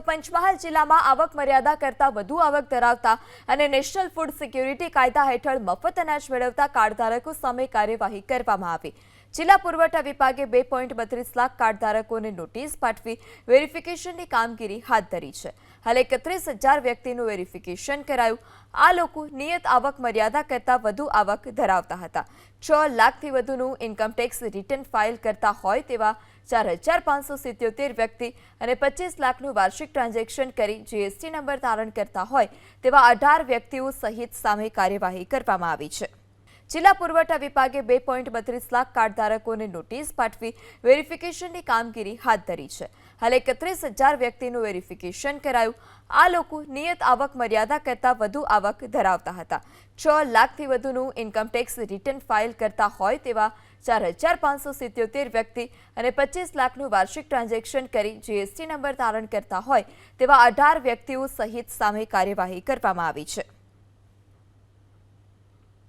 તો પંચમહાલ જિલ્લામાં આવક મર્યાદા કરતાં વધુ આવક ધરાવતા અને નેશનલ ફૂડ સિક્યુરિટી કાયદા હેઠળ મફત અનાજ મેળવતા કાર્ડધારકો સામે કાર્યવાહી કરવામાં આવી. જિલ્લા પુરવઠા વિભાગે બે પોઈન્ટ બત્રીસ લાખ કાર્ડધારકોને નોટિસ પાઠવી વેરિફિકેશનની કામગીરી હાથ ધરી છે. હાલ એકત્રીસ હજાર વ્યક્તિનું વેરિફિકેશન કરાયું. આ લોકો નિયત આવક મર્યાદા કરતાં વધુ આવક ધરાવતા હતા. છ લાખથી વધુનું ઇન્કમટેક્સ રિટર્ન ફાઇલ કરતા હોય તેવા ચાર હજાર પાંચસો સિત્યોતેર વ્યક્તિ અને પચીસ લાખનું વાર્ષિક ટ્રાન્ઝેક્શન કરી જીએસટી નંબર ધારણ કરતા હોય તેવા અઢાર વ્યક્તિઓ સહિત સામે કાર્યવાહી કરવામાં આવી છે. જિલ્લા પુરવઠા વિભાગે બે પોઈન્ટ બત્રીસ લાખ કાર્ડધારકોને નોટિસ પાઠવી વેરિફિકેશનની કામગીરી હાથ ધરી છે. હાલ એકત્રીસ હજાર વ્યક્તિનું વેરિફિકેશન કરાયું. આ લોકો નિયત આવક મર્યાદા કરતાં વધુ આવક ધરાવતા હતા. છ લાખથી વધુનું ઇન્કમટેક્સ રિટર્ન ફાઇલ કરતા હોય તેવા ચાર હજાર પાંચસો સિત્યોતેર વ્યક્તિ અને પચીસ લાખનું વાર્ષિક ટ્રાન્ઝેક્શન કરી જીએસટી નંબર ધારણ કરતા હોય તેવા અઢાર વ્યક્તિઓ સહિત સામે કાર્યવાહી કરવામાં આવી છે.